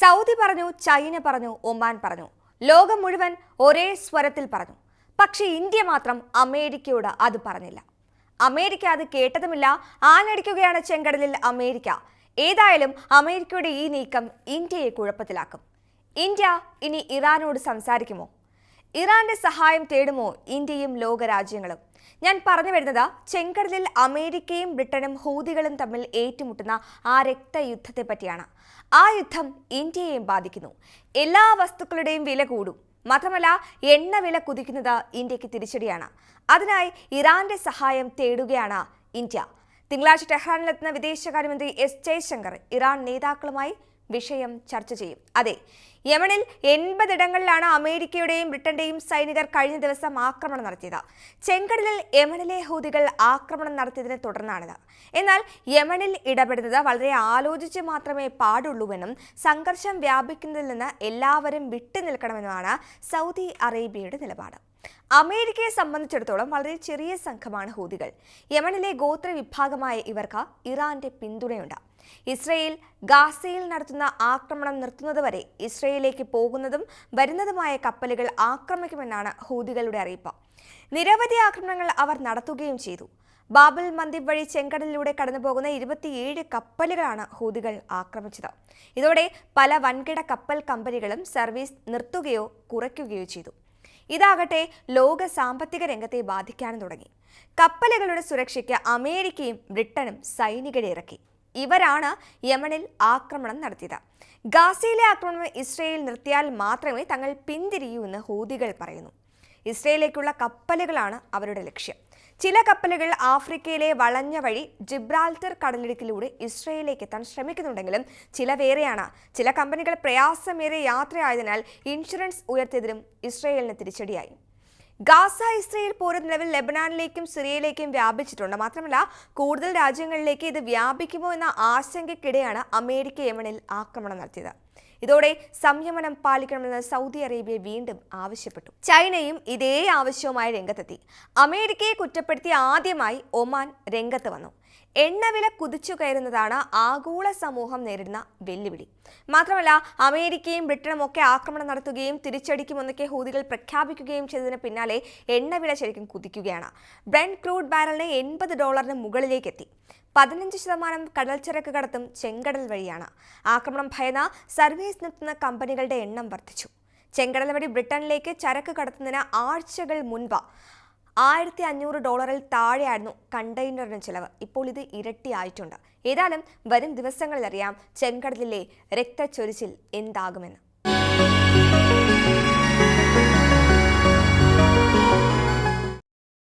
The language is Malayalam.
സൗദി പറഞ്ഞു ചൈന പറഞ്ഞു ഒമാൻ പറഞ്ഞു. ലോകം മുഴുവൻ ഒരേ സ്വരത്തിൽ പറഞ്ഞു. പക്ഷേ ഇന്ത്യ മാത്രം അമേരിക്കയോട് അത് പറഞ്ഞില്ല. അമേരിക്ക അത് കേട്ടതുമില്ല. ആഞ്ഞടിക്കുകയാണ് ചെങ്കടലിൽ അമേരിക്ക. ഏതായാലും അമേരിക്കയുടെ ഈ നീക്കം ഇന്ത്യയെ കുഴപ്പത്തിലാക്കും. ഇന്ത്യ ഇനി ഇറാനോട് സംസാരിക്കുമോ? ഇറാന്റെ സഹായം തേടുമോ ഇന്ത്യയും ലോകരാജ്യങ്ങളും? ഞാൻ പറഞ്ഞു വരുന്നത് ചെങ്കടലിൽ അമേരിക്കയും ബ്രിട്ടനും ഹൂതികളും തമ്മിൽ ഏറ്റുമുട്ടുന്ന ആ രക്തയുദ്ധത്തെ പറ്റിയാണ് ആ യുദ്ധം ഇന്ത്യയെയും ബാധിക്കുന്നു. എല്ലാ വസ്തുക്കളുടെയും വില കൂടും. മാത്രമല്ല എണ്ണ വില കുതിക്കുന്നത് ഇന്ത്യയ്ക്ക് തിരിച്ചടിയാണ്. അതിനായി ഇറാന്റെ സഹായം തേടുകയാണ് ഇന്ത്യ. തിങ്കളാഴ്ച ടെഹ്റാനിലെത്തുന്ന വിദേശകാര്യമന്ത്രി എസ് ജയശങ്കർ ഇറാൻ നേതാക്കളുമായി വിഷയം ചർച്ച ചെയ്യും. അതെ യമനിൽ എൺപതിടങ്ങളിലാണ് അമേരിക്കയുടെയും ബ്രിട്ടന്റെയും സൈനികർ കഴിഞ്ഞ ദിവസം ആക്രമണം നടത്തിയത്. ചെങ്കടലിൽ യമനിലെ ഹൂതികൾ ആക്രമണം നടത്തിയതിനെ തുടർന്നാണിത്. എന്നാൽ യമനിൽ ഇടപെടുന്നത് വളരെ ആലോചിച്ച് മാത്രമേ പാടുള്ളൂവെന്നും സംഘർഷം വ്യാപിക്കുന്നതിൽ നിന്ന് എല്ലാവരും വിട്ടുനിൽക്കണമെന്നുമാണ് സൗദി അറേബ്യയുടെ നിലപാട്. അമേരിക്കയെ സംബന്ധിച്ചിടത്തോളം വളരെ ചെറിയ സംഘമാണ് ഹൂതികൾ. യമനിലെ ഗോത്ര വിഭാഗമായ ഇവർക്ക് ഇറാന്റെ പിന്തുണയുണ്ട്. ഇസ്രയേൽ ഗാസയിൽ നടത്തുന്ന ആക്രമണം നിർത്തുന്നതുവരെ ഇസ്രയേലിലേക്ക് പോകുന്നതും വരുന്നതുമായ കപ്പലുകൾ ആക്രമിക്കുമെന്നാണ് ഹൂതികളുടെ അറിയിപ്പ്. നിരവധി ആക്രമണങ്ങൾ അവർ നടത്തുകയും ചെയ്തു. ബാബൽ മന്ദിബ് വഴി ചെങ്കടലിലൂടെ കടന്നുപോകുന്ന ഇരുപത്തിയേഴ് കപ്പലുകളാണ് ഹൂതികൾ ആക്രമിച്ചത്. ഇതോടെ പല വൻകിട കപ്പൽ കമ്പനികളും സർവീസ് നിർത്തുകയോ കുറയ്ക്കുകയോ ചെയ്തു. ഇതാകട്ടെ ലോക സാമ്പത്തിക രംഗത്തെ ബാധിക്കാനും തുടങ്ങി. കപ്പലുകളുടെ സുരക്ഷയ്ക്ക് അമേരിക്കയും ബ്രിട്ടനും സൈനികരെ ഇറക്കി. ഇവരാണ് യമനിൽ ആക്രമണം നടത്തിയത്. ഗാസയിലെ ആക്രമണം ഇസ്രയേൽ നിർത്തിയാൽ മാത്രമേ തങ്ങൾ പിന്തിരിയൂ എന്ന് ഹൂതികൾ പറയുന്നു. ഇസ്രയേലിലേക്കുള്ള കപ്പലുകളാണ് അവരുടെ ലക്ഷ്യം. ചില കപ്പലുകൾ ആഫ്രിക്കയിലെ വളഞ്ഞ വഴി ജിബ്രാൽട്ടർ കടലിടുക്കിലൂടെ ഇസ്രയേലിലേക്ക് എത്താൻ ശ്രമിക്കുന്നുണ്ടെങ്കിലും ചില വേറെയാണ്. ചില കമ്പനികൾ പ്രയാസമേറിയ യാത്രയായതിനാൽ ഇൻഷുറൻസ് ഉയർത്തിയതിലും ഇസ്രയേലിന് തിരിച്ചടിയായി. ഗാസ ഇസ്രയേൽ പോര് നിലവിൽ ലെബനാനിലേക്കും സിറിയയിലേക്കും വ്യാപിച്ചിട്ടുണ്ട്. മാത്രമല്ല കൂടുതൽ രാജ്യങ്ങളിലേക്ക് ഇത് വ്യാപിക്കുമോ എന്ന ആശങ്കയ്ക്കിടെയാണ് അമേരിക്ക യമനിൽ ആക്രമണം നടത്തിയത്. ഇതോടെ സംയമനം പാലിക്കണമെന്ന് സൗദി അറേബ്യ വീണ്ടും ആവശ്യപ്പെട്ടു. ചൈനയും ഇതേ ആവശ്യവുമായി രംഗത്തെത്തി. അമേരിക്കയെ കുറ്റപ്പെടുത്തി ആദ്യമായി ഒമാൻ രംഗത്ത് വന്നു. എണ്ണവില കുതിച്ചു കയറുന്നതാണ് ആഗോള സമൂഹം നേരിടുന്ന വെല്ലുവിളി. മാത്രമല്ല അമേരിക്കയും ബ്രിട്ടനും ഒക്കെ ആക്രമണം നടത്തുകയും തിരിച്ചടിക്കുമെന്നൊക്കെ ഹൂതികൾ പ്രഖ്യാപിക്കുകയും ചെയ്തതിന് പിന്നാലെ എണ്ണവില ശരിക്കും കുതിക്കുകയാണ്. ബ്രെൻഡ് ക്രൂഡ് ബാരലിന് എൺപത് ഡോളറിന് മുകളിലേക്ക് എത്തി പതിനഞ്ച് ശതമാനം കടൽച്ചരക്ക് കടത്തും ചെങ്കടൽ വഴിയാണ്. ആക്രമണം ഭയന്ന സർവീസ് നിർത്തുന്ന കമ്പനികളുടെ എണ്ണം വർദ്ധിച്ചു. ചെങ്കടൽ വഴി ബ്രിട്ടനിലേക്ക് ചരക്ക് കടത്തുന്നതിന് ആഴ്ചകൾ മുൻപ് ആയിരത്തി അഞ്ഞൂറ് ഡോളറിൽ താഴെയായിരുന്നു കണ്ടെയ്നറിന് ചിലവ്. ഇപ്പോൾ ഇത് ഇരട്ടിയായിട്ടുണ്ട്. ഏതായാലും വരും ദിവസങ്ങളിലറിയാം ചെങ്കടലിലെ രക്തച്ചൊരിച്ചിൽ എന്താകുമെന്ന്.